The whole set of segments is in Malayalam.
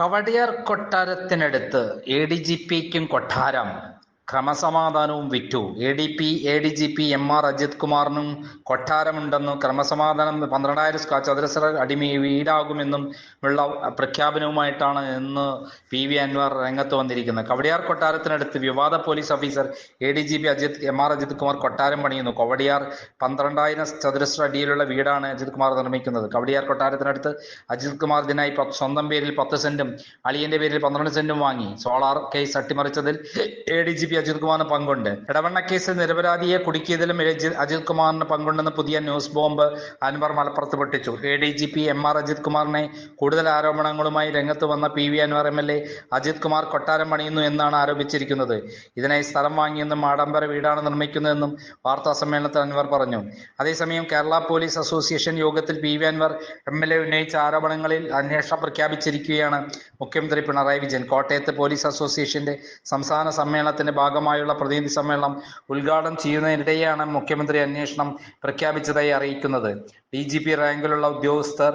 കവടിയാർ കൊട്ടാരത്തിനടുത്ത് എ ഡി ജി പിക്കും കൊട്ടാരം. ക്രമസമാധാനവും വിറ്റു. A D P A D G P M R Ajith കുമാറിനും കൊട്ടാരമുണ്ടെന്നും ക്രമസമാധാനം പന്ത്രണ്ടായിരം ചതുരശ്ര അടിമി വീടാകുമെന്നും ഉള്ള പ്രഖ്യാപനവുമായിട്ടാണ് ഇന്ന് പി വി അൻവർ രംഗത്ത് വന്നിരിക്കുന്നത്. കവടിയാർ കൊട്ടാരത്തിനടുത്ത് വിവാദ police officer A D G P Ajith M R Ajith Kumar കൊട്ടാരം പണിയുന്നു. കവടിയാർ പന്ത്രണ്ടായിരം ചതുരശ്ര അടിയിലുള്ള വീടാണ് അജിത് കുമാർ നിർമ്മിക്കുന്നത്. കവടിയാർ കൊട്ടാരത്തിനടുത്ത് അജിത് കുമാർ ഇതിനായി സ്വന്തം പേരിൽ പത്ത് സെന്റും അളിയന്റെ പേരിൽ പന്ത്രണ്ട് സെന്റും വാങ്ങി. Solar case അട്ടിമറിച്ചതിൽ A D G P Ajith കുമാറിന് പങ്കുണ്ട്. ഇടവണ്ണ കേസിൽ നിരപരാധിയെ കുടുക്കിയതിലും അജി- അജിത് കുമാറിന് പങ്കുണ്ടെന്ന് പുതിയ ന്യൂസ് ബോംബ് അൻവർ മലപ്പുറത്ത് പൊട്ടിച്ചു. A D G P M R Ajith കുമാറിനെ കൂടുതൽ ആരോപണങ്ങളുമായി രംഗത്ത് വന്ന P V Anvar M L A Ajith Kumar കൊട്ടാരം പണിയുന്നു എന്നാണ് ആരോപിച്ചിരിക്കുന്നത്. ഇതിനായി സ്ഥലം വാങ്ങിയെന്നും ആഡംബര വീടാണ് നിർമ്മിക്കുന്നതെന്നും വാർത്താ സമ്മേളനത്തിൽ അൻവർ പറഞ്ഞു. അതേസമയം കേരള പോലീസ് അസോസിയേഷൻ യോഗത്തിൽ P V Anvar M L A ഉന്നയിച്ച ആരോപണങ്ങളിൽ അന്വേഷണം പ്രഖ്യാപിച്ചിരിക്കുകയാണ് മുഖ്യമന്ത്രി പിണറായി വിജയൻ. കോട്ടയത്ത് പോലീസ് അസോസിയേഷന്റെ സംസ്ഥാന സമ്മേളനത്തിന്റെ ഭാഗമായുള്ള പ്രതിനിധി സമ്മേളനം ഉദ്ഘാടനം ചെയ്യുന്നതിനിടെയാണ് മുഖ്യമന്ത്രി അന്വേഷണം പ്രഖ്യാപിച്ചതായി അറിയിക്കുന്നത്. ഡി ജി പി റാങ്കിലുള്ള ഉദ്യോഗസ്ഥർ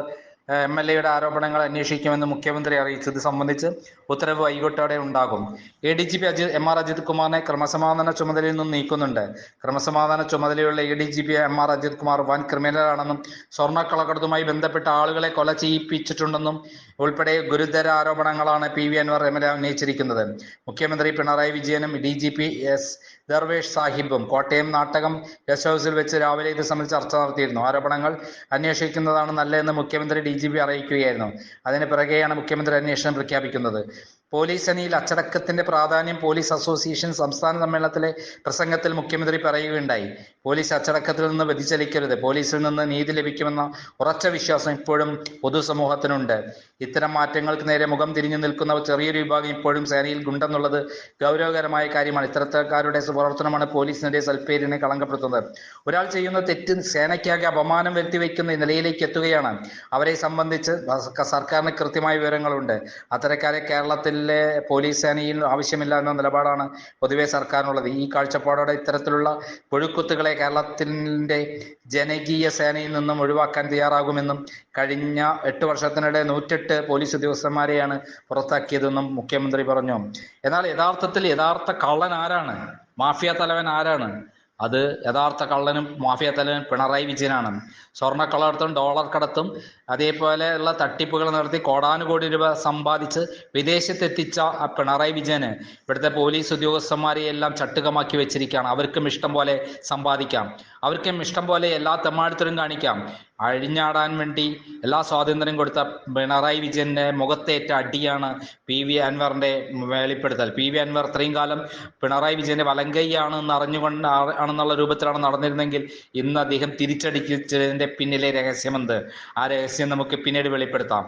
എം എൽ എയുടെ ആരോപണങ്ങൾ അന്വേഷിക്കുമെന്ന് മുഖ്യമന്ത്രി അറിയിച്ചത് സംബന്ധിച്ച് ഉത്തരവ് വൈകിട്ടോടെ ഉണ്ടാകും. A D G P Ajith M R Ajith കുമാറിനെ ക്രമസമാധാന ചുമതലയിൽ നിന്നും നീക്കുന്നുണ്ട്. ക്രമസമാധാന ചുമതലയുള്ള A D G P M R Ajith Kumar വൻ ക്രിമിനലാണെന്നും സ്വർണക്കളക്കടത്തുമായി ബന്ധപ്പെട്ട ആളുകളെ കൊല ചെയ്യിപ്പിച്ചിട്ടുണ്ടെന്നും ഉൾപ്പെടെ ഗുരുതര ആരോപണങ്ങളാണ് P V Anvar M L A ഉന്നയിച്ചിരിക്കുന്നത്. മുഖ്യമന്ത്രി പിണറായി വിജയനും D G P S Darvesh സാഹിബും Kottayam Nattakam guest ഹൗസിൽ വെച്ച് രാവിലെ ഇത് സംബന്ധിച്ച് ചർച്ച നടത്തിയിരുന്നു. ആരോപണങ്ങൾ അന്വേഷിക്കുന്നതാണ് നല്ലതെന്ന് മുഖ്യമന്ത്രി ഡി ജി പി അറിയിക്കുകയായിരുന്നു. അതിന് പിറകെയാണ് മുഖ്യമന്ത്രി അന്വേഷണം പ്രഖ്യാപിക്കുന്നത്. പോലീസ് അണിയിൽ അച്ചടക്കത്തിന്റെ പ്രാധാന്യം പോലീസ് അസോസിയേഷൻ സംസ്ഥാന സമ്മേളനത്തിലെ പ്രസംഗത്തിൽ മുഖ്യമന്ത്രി പറയുകയുണ്ടായി. പോലീസ് അച്ചടക്കത്തിൽ നിന്ന് വ്യതിചലിക്കരുത്. പോലീസിൽ നിന്ന് നീതി ലഭിക്കുമെന്ന ഉറച്ച വിശ്വാസം ഇപ്പോഴും പൊതുസമൂഹത്തിനുണ്ട്. ഇത്തരം മാറ്റങ്ങൾക്ക് നേരെ മുഖം തിരിഞ്ഞു നിൽക്കുന്ന ചെറിയൊരു വിഭാഗം ഇപ്പോഴും സേനയിൽ ഉണ്ടെന്നുള്ളത് ഗൗരവകരമായ കാര്യമാണ്. ഇത്തരക്കാരുടെ പ്രവർത്തനമാണ് പോലീസിന്റെ സൽപ്പേരിനെ കളങ്കപ്പെടുത്തുന്നത്. ഒരാൾ ചെയ്യുന്ന തെറ്റ് സേനയ്ക്കാകെ അപമാനം വരുത്തി വയ്ക്കുന്ന നിലയിലേക്ക് എത്തുകയാണ്. അവരെ സംബന്ധിച്ച് സർക്കാരിന് കൃത്യമായ വിവരങ്ങളുണ്ട്. അത്തരക്കാരെ കേരളത്തിലെ പോലീസ് സേനയിൽ ആവശ്യമില്ല എന്ന നിലപാടാണ് പൊതുവെ സർക്കാരിനുള്ളത്. ഈ കാഴ്ചപ്പാടോടെ ഇത്തരത്തിലുള്ള പുഴുക്കുത്തുകളെ കേരളത്തിന്റെ ജനകീയ സേനയിൽ നിന്നും ഒഴിവാക്കാൻ തയ്യാറാകുമെന്നും കഴിഞ്ഞ എട്ട് വർഷത്തിനിടെ നൂറ്റെട്ട് പോലീസ് ഉദ്യോഗസ്ഥന്മാരെയാണ് പുറത്താക്കിയതെന്നും മുഖ്യമന്ത്രി പറഞ്ഞു. എന്നാൽ യഥാർത്ഥത്തിൽ യഥാർത്ഥ കള്ളൻ ആരാണ്? മാഫിയ തലവൻ ആരാണ്? അത് യഥാർത്ഥ കള്ളനും മാഫിയ തലവൻ പിണറായി വിജയനാണ്. സ്വർണക്കള്ളടത്തും ഡോളർ കടത്തും അതേപോലെയുള്ള തട്ടിപ്പുകൾ നടത്തി കോടാനുകോടി രൂപ സമ്പാദിച്ച് വിദേശത്തെത്തിച്ച ആ പിണറായി വിജയന് ഇവിടുത്തെ പോലീസ് ഉദ്യോഗസ്ഥന്മാരെ എല്ലാം ചട്ടുകമാക്കി വെച്ചിരിക്കുകയാണ്. അവർക്കും ഇഷ്ടം പോലെ സമ്പാദിക്കാം. അവർക്കും ഇഷ്ടം പോലെ എല്ലാ തെമ്മാടുത്തരും കാണിക്കാം. അഴിഞ്ഞാടാൻ വേണ്ടി എല്ലാ സ്വാതന്ത്ര്യം കൊടുത്ത പിണറായി വിജയന്റെ മുഖത്തേറ്റ അടിയാണ് പി വി അൻവറിന്റെ വെളിപ്പെടുത്തൽ. പി വി അൻവർ ഇത്രയും കാലം പിണറായി വിജയന്റെ വലങ്കൈയാണ് എന്ന് അറിഞ്ഞുകൊണ്ട് ആണെന്നുള്ള രൂപത്തിലാണ് നടന്നിരുന്നെങ്കിൽ ഇന്ന് അദ്ദേഹം തിരിച്ചടിച്ചതിന്റെ പിന്നിലെ രഹസ്യമെന്ത്? ആ രഹസ്യം നമുക്ക് പിന്നീട് വെളിപ്പെടുത്താം.